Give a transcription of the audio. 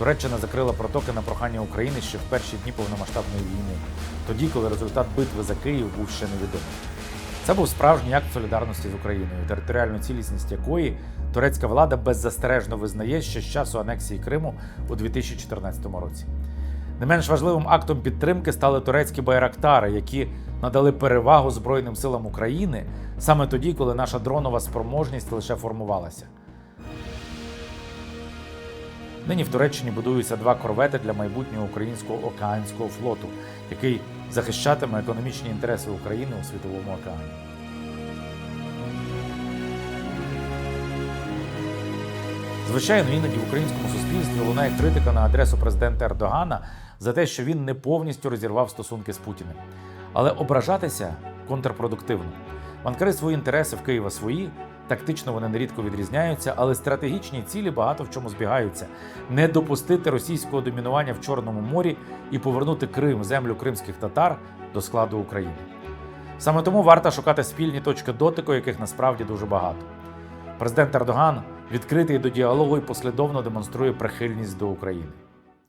Туреччина закрила протоки на прохання України ще в перші дні повномасштабної війни, тоді, коли результат битви за Київ був ще невідомий. Це був справжній акт солідарності з Україною, територіальну цілісність якої турецька влада беззастережно визнає ще з часу анексії Криму у 2014 році. Не менш важливим актом підтримки стали турецькі байрактари, які надали перевагу Збройним силам України саме тоді, коли наша дронова спроможність лише формувалася. Нині в Туреччині будуються два корвети для майбутнього українського океанського флоту, який захищатиме економічні інтереси України у світовому океані. Звичайно, іноді в українському суспільстві лунає критика на адресу президента Ердогана за те, що він не повністю розірвав стосунки з Путіним. Але ображатися контрпродуктивно. Банкари свої інтереси в Києва свої, тактично вони нерідко відрізняються, але стратегічні цілі багато в чому збігаються: не допустити російського домінування в Чорному морі і повернути Крим, землю кримських татар до складу України. Саме тому варто шукати спільні точки дотику, яких насправді дуже багато. Президент Ердоган відкритий до діалогу і послідовно демонструє прихильність до України.